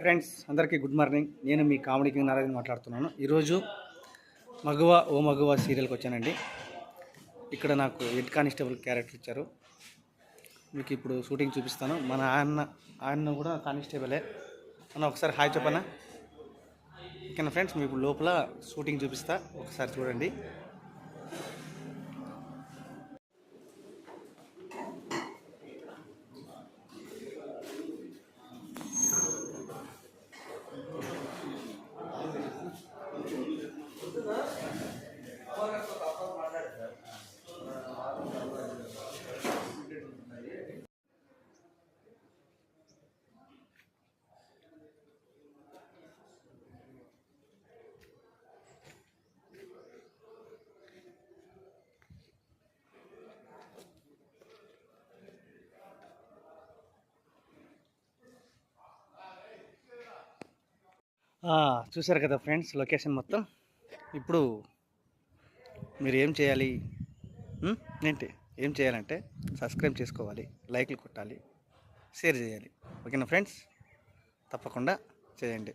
Friends అందరికీ good morning. నేను మీ comedy king Narayana మాట్లాడుతున్నాను. ఈరోజు మగువ ఓ మగువ సీరియల్కి వచ్చానండి. ఇక్కడ నాకు హెడ్ కానిస్టేబుల్ క్యారెక్టర్ ఇచ్చారు. మీకు ఇప్పుడు షూటింగ్ చూపిస్తాను. మన ఆయన ఆయన కూడా కానిస్టేబులే. అన్న ఒకసారి హాయ్ చెప్పనా? ఓకేనా ఫ్రెండ్స్? మీకు లోపల షూటింగ్ చూపిస్తా. ఒకసారి చూడండి. చూశారు కదా ఫ్రెండ్స్ లొకేషన్ మొత్తం? ఇప్పుడు మీరు ఏం చేయాలి? ఏంటి? ఏం చేయాలంటే సబ్స్క్రైబ్ చేసుకోవాలి లైక్లు కొట్టాలి షేర్ చేయాలి. ఓకేనా ఫ్రెండ్స్? తప్పకుండా చేయండి.